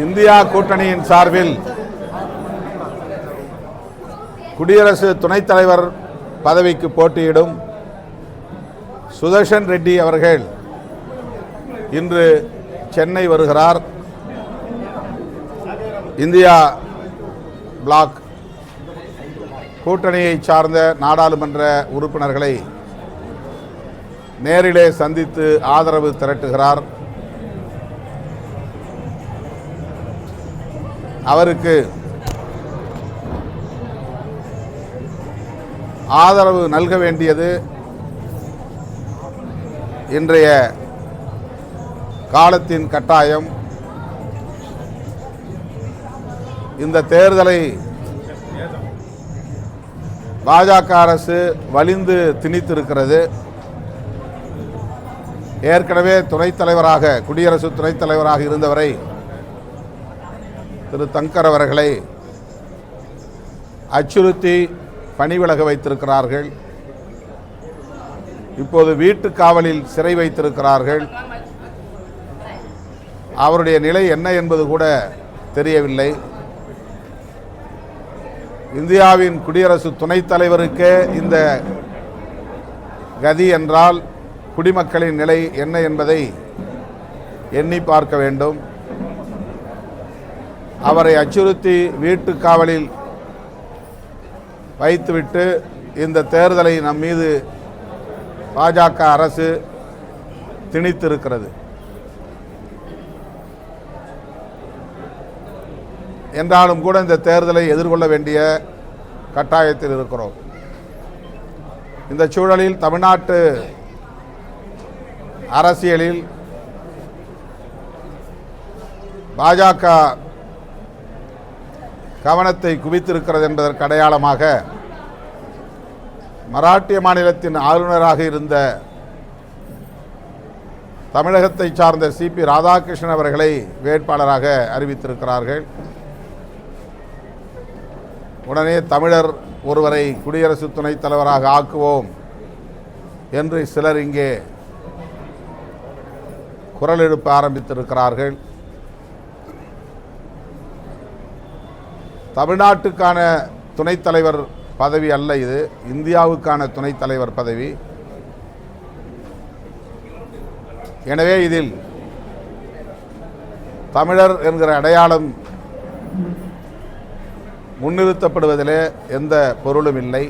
India கூட்டணியின் சார்பில் குடியரசு துணைத் தலைவர் பதவிக்கு போட்டியிடும் சுதர்ஷன் ரெட்டி அவர்கள் இன்று சென்னை வருகிறார். இந்தியா பிளாக் கூட்டணியை சார்ந்த நாடாளுமன்ற உறுப்பினர்களை நேரிலே சந்தித்து ஆதரவு திரட்டுகிறார். அவருக்கு ஆதரவு நல்க வேண்டியது இன்றைய காலத்தின் கட்டாயம். இந்த தேர்தலை பாஜக அரசு வலிந்து திணித்திருக்கிறது. ஏற்கனவே துணைத் தலைவராக குடியரசு துணைத் தலைவராக இருந்தவரை திரு தங்கர் அவர்களை அச்சுறுத்தி பணிவிலக வைத்திருக்கிறார்கள். இப்போது வீட்டு காவலில் சிறை வைத்திருக்கிறார்கள். அவருடைய நிலை என்ன என்பது கூட தெரியவில்லை. இந்தியாவின் குடியரசு துணைத் தலைவருக்கே இந்த கதி என்றால் குடிமக்களின் நிலை என்ன என்பதை எண்ணி பார்க்க வேண்டும். அவரை அச்சுறுத்தி வீட்டு காவலில் வைத்துவிட்டு இந்த தேர்தலை நம் மீது பாஜக அரசு திணித்திருக்கிறது. என்றாலும் கூட இந்த தேர்தலை எதிர்கொள்ள வேண்டிய கட்டாயத்தில் இருக்கிறோம். இந்த சூழலில் தமிழ்நாட்டு அரசியலில் பாஜக கவனத்தை குவித்திருக்கிறது என்பதற்கு அடையாளமாக மராட்டிய மாநிலத்தின் ஆளுநராக இருந்த தமிழகத்தை சார்ந்த சிபி ராதாகிருஷ்ணன் அவர்களை வேட்பாளராக அறிவித்திருக்கிறார்கள். உடனே தமிழர் ஒருவரை குடியரசு துணைத் தலைவராக ஆக்குவோம் என்று சிலர் இங்கே குரல் எழுப்ப ஆரம்பித்திருக்கிறார்கள். தமிழ்நாட்டுக்கான துணைத் தலைவர் பதவி அல்ல இது இந்தியாவுக்கான துணைத் தலைவர் பதவி. எனவே இதில் தமிழர் என்கிற அடையாளம் முன்னிறுத்தப்படுவதிலே எந்த பொருளும் இல்லை.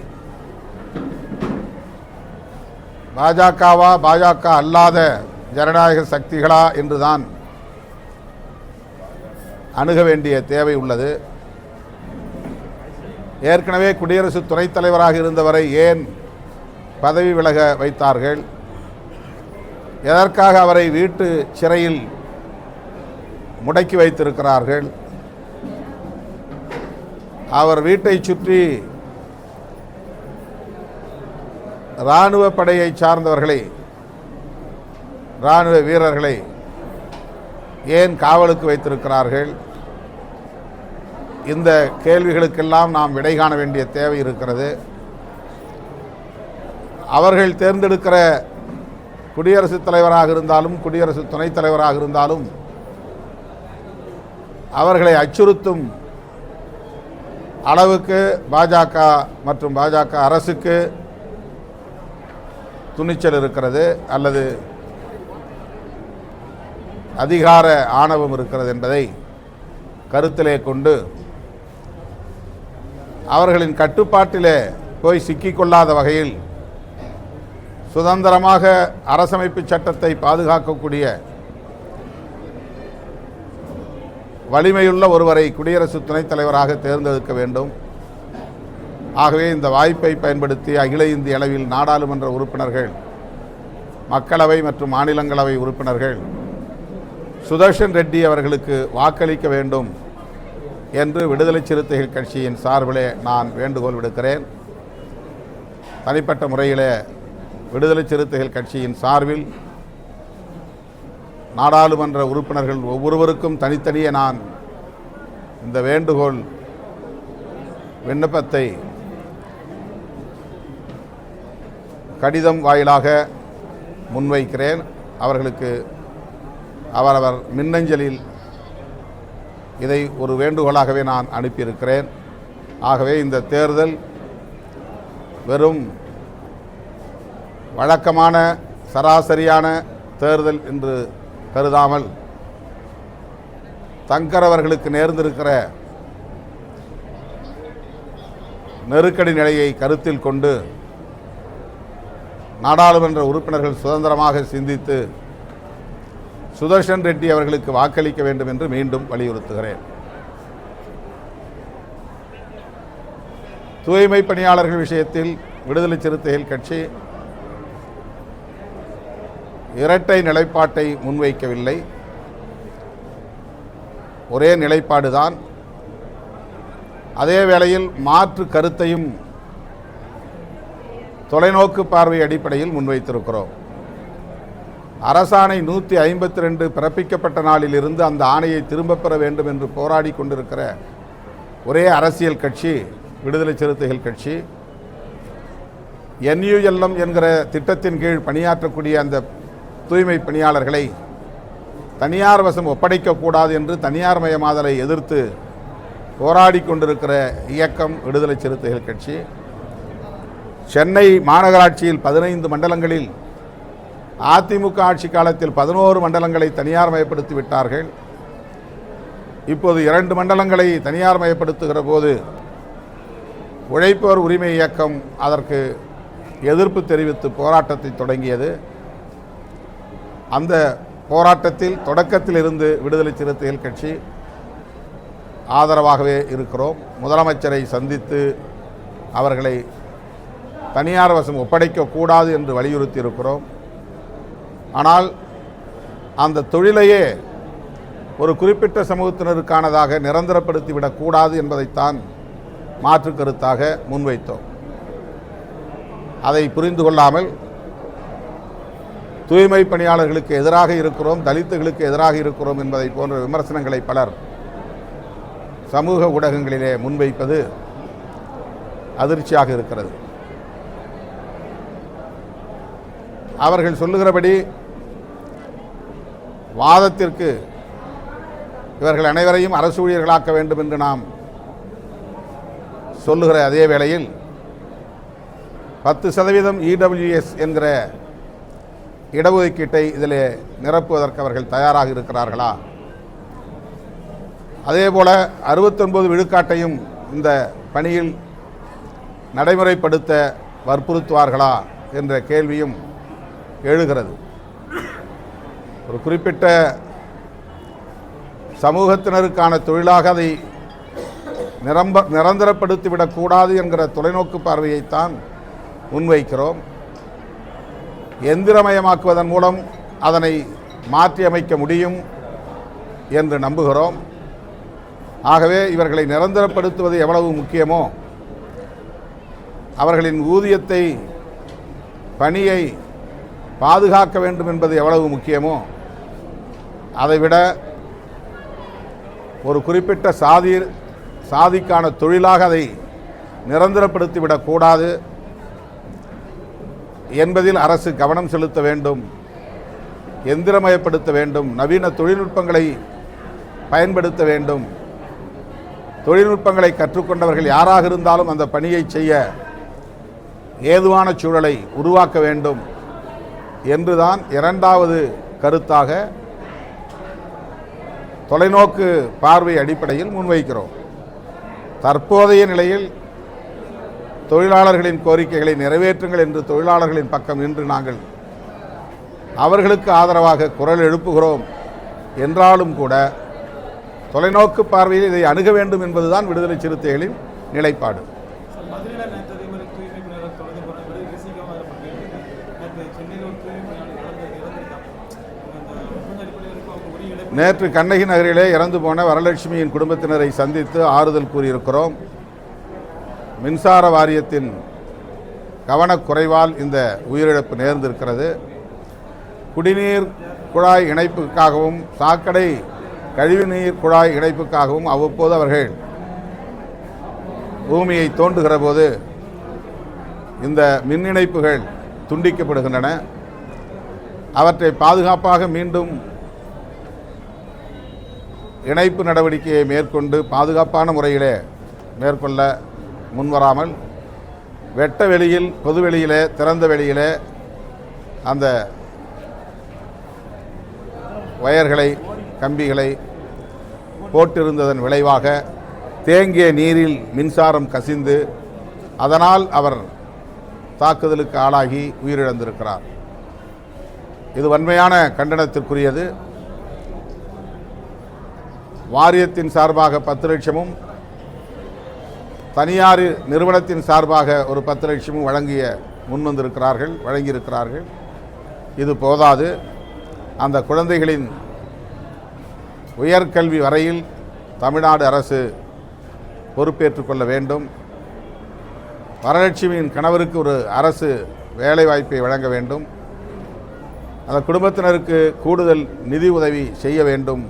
பாஜகவா பாஜக அல்லாத ஜனநாயக சக்திகளா என்றுதான் அணுக வேண்டிய தேவை உள்ளது. ஏற்கனவே குடியரசு துணைத் தலைவராக இருந்தவரை ஏன் பதவி விலக வைத்தார்கள்? எதற்காக அவரை வீட்டு சிறையில் முடக்கி வைத்திருக்கிறார்கள்? அவர் வீட்டை சுற்றி இராணுவ படையை சார்ந்தவர்களை இராணுவ வீரர்களை ஏன் காவலுக்கு வைத்திருக்கிறார்கள்? இந்த கேள்விகளுக்கெல்லாம் நாம் விடை காண வேண்டிய தேவை இருக்கிறது. அவர்கள் தேர்ந்தெடுக்கிற குடியரசுத் தலைவராக இருந்தாலும் குடியரசு துணைத் தலைவராக இருந்தாலும் அவர்களை அச்சுறுத்தும் அளவுக்கு பாஜக மற்றும் பாஜக அரசுக்கு துணிச்சல் இருக்கிறது அல்லது அதிகார ஆணவம் இருக்கிறது என்பதை கருத்திலே கொண்டு அவர்களின் கட்டுப்பாட்டிலே போய் சிக்கிக்கொள்ளாத வகையில் சுதந்திரமாக அரசமைப்பு சட்டத்தை பாதுகாக்கக்கூடிய வலிமையுள்ள ஒருவரை குடியரசு துணைத் தலைவராக தேர்ந்தெடுக்க வேண்டும். ஆகவே இந்த வாய்ப்பை பயன்படுத்தி அகில இந்திய அளவில் நாடாளுமன்ற உறுப்பினர்கள் மக்களவை மற்றும் மாநிலங்களவை உறுப்பினர்கள் சுதர்ஷன் ரெட்டி அவர்களுக்கு வாக்களிக்க வேண்டும். என்று விடுதலை சிறுத்தைகள் கட்சியின் சார்பிலே நான் வேண்டுகோள் விடுக்கிறேன். தனிப்பட்ட முறையிலே விடுதலை சிறுத்தைகள் கட்சியின் சார்பில் நாடாளுமன்ற உறுப்பினர்கள் ஒவ்வொருவருக்கும் தனித்தனியே நான் இந்த வேண்டுகோள் விண்ணப்பத்தை கடிதம் வாயிலாக முன்வைக்கிறேன். அவர்களுக்கு அவரவர் மின்னஞ்சலில் இதை ஒரு வேண்டுகோளாகவே நான் அனுப்பியிருக்கிறேன். ஆகவே இந்த தேர்தல் வெறும் வழக்கமான சராசரியான தேர்தல் என்று கருதாமல் தங்கரவர்களுக்கு நேர்ந்திருக்கிற நெருக்கடி நிலையை கருத்தில் கொண்டு நாடாளுமன்ற உறுப்பினர்கள் சுதந்திரமாக சிந்தித்து சுதர்ஷன் ரெட்டி அவர்களுக்கு வாக்களிக்க வேண்டும் என்று மீண்டும் வலியுறுத்துகிறேன். தூய்மை பணியாளர்கள் விஷயத்தில் விடுதலை சிறுத்தைகள் கட்சி இரட்டை நிலைப்பாட்டை முன்வைக்கவில்லை. ஒரே நிலைப்பாடுதான். அதே வேளையில் மாற்று கருத்தையும் தொலைநோக்கு பார்வை அடிப்படையில் முன்வைத்திருக்கிறோம். அரசாணை நூற்றி ஐம்பத்தி ரெண்டு பிறப்பிக்கப்பட்ட நாளிலிருந்து அந்த ஆணையை திரும்பப் பெற வேண்டும் என்று போராடி கொண்டிருக்கிற ஒரே அரசியல் கட்சி விடுதலை சிறுத்தைகள் கட்சி என்யூஎல்எம் என்கிற திட்டத்தின் கீழ் பணியாற்றக்கூடிய அந்த தூய்மை பணியாளர்களை தனியார் வசம் ஒப்படைக்கக்கூடாது என்று தனியார் மயமாதலை எதிர்த்து போராடி கொண்டிருக்கிற இயக்கம் விடுதலை சிறுத்தைகள் கட்சி. சென்னை மாநகராட்சியில் பதினைந்து மண்டலங்களில் அதிமுக ஆட்சி காலத்தில் பதினோரு மண்டலங்களை தனியார் மயப்படுத்தி விட்டார்கள். இப்போது இரண்டு மண்டலங்களை தனியார் மயப்படுத்துகிற போது உழைப்போர் உரிமை இயக்கம் அதற்கு எதிர்ப்பு தெரிவித்து போராட்டத்தை தொடங்கியது. அந்த போராட்டத்தில் தொடக்கத்தில் இருந்து விடுதலை சிறுத்தைகள் கட்சி ஆதரவாகவே இருக்கிறோம். முதலமைச்சரை சந்தித்து அவர்களை தனியார் வசம் ஒப்படைக்கக்கூடாது என்று வலியுறுத்தி இருக்கிறோம் ஆனால் அந்த தொழிலையே ஒரு குறிப்பிட்ட சமூகத்தினருக்கானதாக நிரந்தரப்படுத்திவிடக்கூடாது என்பதைத்தான் மாற்று கருத்தாக முன்வைத்தோம். அதை புரிந்து கொள்ளாமல் தூய்மை பணியாளர்களுக்கு எதிராக இருக்கிறோம் தலித்துகளுக்கு எதிராக இருக்கிறோம் என்பதை போன்ற விமர்சனங்களை பலர் சமூக ஊடகங்களிலே முன்வைப்பது அதிர்ச்சியாக இருக்கிறது. அவர்கள் சொல்லுகிறபடி வாதத்திற்கு இவர்கள் அனைவரையும் அரசு ஊழியர்களாக்க வேண்டும் என்று நாம் சொல்லுகிற அதே வேளையில் பத்து சதவீதம் இடபிள்யூஎஸ் என்கிற இடஒதுக்கீட்டை இதில் நிரப்புவதற்கு அவர்கள் தயாராக இருக்கிறார்களா? அதேபோல் அறுபத்தொன்பது விழுக்காட்டையும் இந்த பணியில் நடைமுறைப்படுத்த வற்புறுத்துவார்களா? என்ற கேள்வியும் எழுகிறது. ஒரு குறிப்பிட்ட சமூகத்தினருக்கான தொழிலாக அதை நிரம்ப நிரந்தரப்படுத்திவிடக்கூடாது என்கிற தொலைநோக்கு பார்வையைத்தான் முன்வைக்கிறோம். எந்திரமயமாக்குவதன் மூலம் அதனை மாற்றியமைக்க முடியும் என்று நம்புகிறோம். ஆகவே இவர்களை நிரந்தரப்படுத்துவது எவ்வளவு முக்கியமோ அவர்களின் ஊதியத்தை பணியை பாதுகாக்க வேண்டும் என்பது எவ்வளவு முக்கியமோ அதைவிட ஒரு குறிப்பிட்ட சாதி சாதிக்கான தொழிலாக அதை நிரந்தரப்படுத்திவிடக்கூடாது என்பதில் அரசு கவனம் செலுத்த வேண்டும் எந்திரமயப்படுத்த வேண்டும் நவீன தொழில்நுட்பங்களை பயன்படுத்த வேண்டும். தொழில்நுட்பங்களை கற்றுக்கொண்டவர்கள் யாராக இருந்தாலும் அந்த பணியை செய்ய ஏதுவான சூழலை உருவாக்க வேண்டும். என்றுதான் இரண்டாவது கருத்தாக தொலைநோக்கு பார்வை அடிப்படையில் முன்வைக்கிறோம். தற்போதைய நிலையில் தொழிலாளர்களின் கோரிக்கைகளை நிறைவேற்றுங்கள் என்று தொழிலாளர்களின் பக்கம் நின்று நாங்கள் அவர்களுக்கு ஆதரவாக குரல் எழுப்புகிறோம். என்றாலும் கூட தொலைநோக்கு பார்வையில் இதை அணுக வேண்டும் என்பதுதான் விடுதலை சிறுத்தைகளின் நிலைப்பாடு மதுரையில் நேற்று அதே மாதிரி தூய்மை பணியாளர் தொடர்ந்து போன விட ரிசீக்காக அதை பண்ணிட்டு நேற்று சென்னையில் ஒரு தூய்மை பணியாளர் இறந்து இறந்துருக்காங்க அந்த ஒப்பந்த அடிப்படையில் இருக்கும் அவங்க உரிய இழப்பு நேற்று கண்ணகி நகரிலே இறந்து போன வரலட்சுமியின் குடும்பத்தினரை சந்தித்து ஆறுதல் கூறியிருக்கிறோம். மின்சார வாரியத்தின் கவனக்குறைவால் இந்த உயிரிழப்பு நேர்ந்திருக்கிறது. குடிநீர் குழாய் இணைப்புக்காகவும் சாக்கடை கழிவுநீர் குழாய் இணைப்புக்காகவும் அவ்வப்போது அவர்கள் பூமியை தோண்டுகிற போது இந்த மின் இணைப்புகள் துண்டிக்கப்படுகின்றன. அவற்றை பாதுகாப்பாக மீண்டும் இணைப்பு நடவடிக்கையை மேற்கொண்டு பாதுகாப்பான முறையிலே மேற்கொள்ள முன்வராமல் வெட்ட வெளியில் பொது வெளியிலே திறந்த வெளியிலே அந்த வயர்களை கம்பிகளை போட்டிருந்ததன் விளைவாக தேங்கிய நீரில் மின்சாரம் கசிந்து அதனால் அவர் தாக்குதலுக்கு ஆளாகி உயிரிழந்திருக்கிறார். இது வன்மையான கண்டனத்திற்குரியது. வாரியத்தின் சார்பாக பத்து லட்சமும் தனியார் நிறுவனத்தின் சார்பாக ஒரு பத்து லட்சமும் வழங்கிய முன்வந்திருக்கிறார்கள் வழங்கியிருக்கிறார்கள். இது போதாது. அந்த குழந்தைகளின் உயர்கல்வி வரையில் தமிழ்நாடு அரசு பொறுப்பேற்றுக்கொள்ள வேண்டும். வரலட்சுமியின் கணவருக்கு ஒரு அரசு வேலைவாய்ப்பை வழங்க வேண்டும். அந்த குடும்பத்தினருக்கு கூடுதல் நிதி உதவி செய்ய வேண்டும்.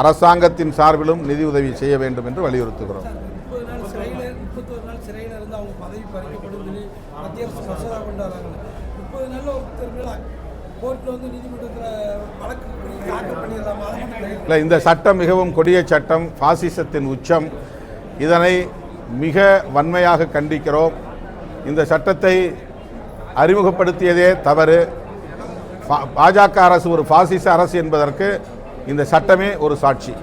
அரசாங்கத்தின் சார்பிலும் நிதி உதவி செய்ய வேண்டும் என்று வலியுறுத்துகிறோம். இல்லை இந்த சட்டம் மிகவும் கொடிய சட்டம் பாசிசத்தின் உச்சம். இதனை மிக வன்மையாக கண்டிக்கிறோம். இந்த சட்டத்தை அறிமுகப்படுத்தியதே தவறு. பா- பாஜக அரசு ஒரு பாசிச அரசு என்பதற்கு இந்த சட்டமே ஒரு சாட்சி.